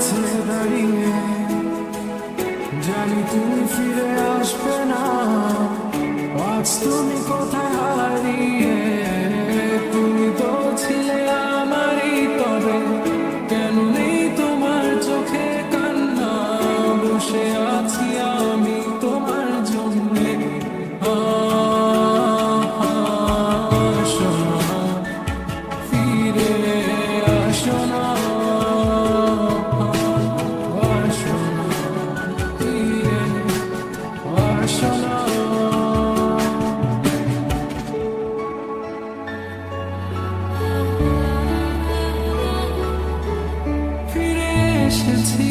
কাছে দাঁড়িয়ে জানি তুমি ফিরে আসবে না। আজ তুমি কোথায় হারিয়ে? তুমি তো ছিলে আমারই তবে কেন নেই তোমার চোখে কান্না বসে এসেছি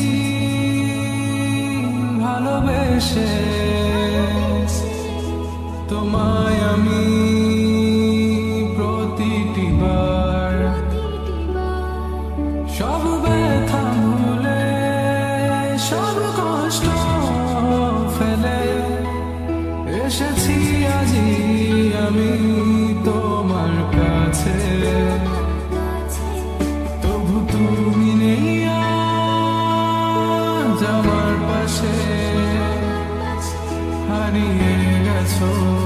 ভালোবেসে তোমায় আমি কাছে হারিয়ে গেছো।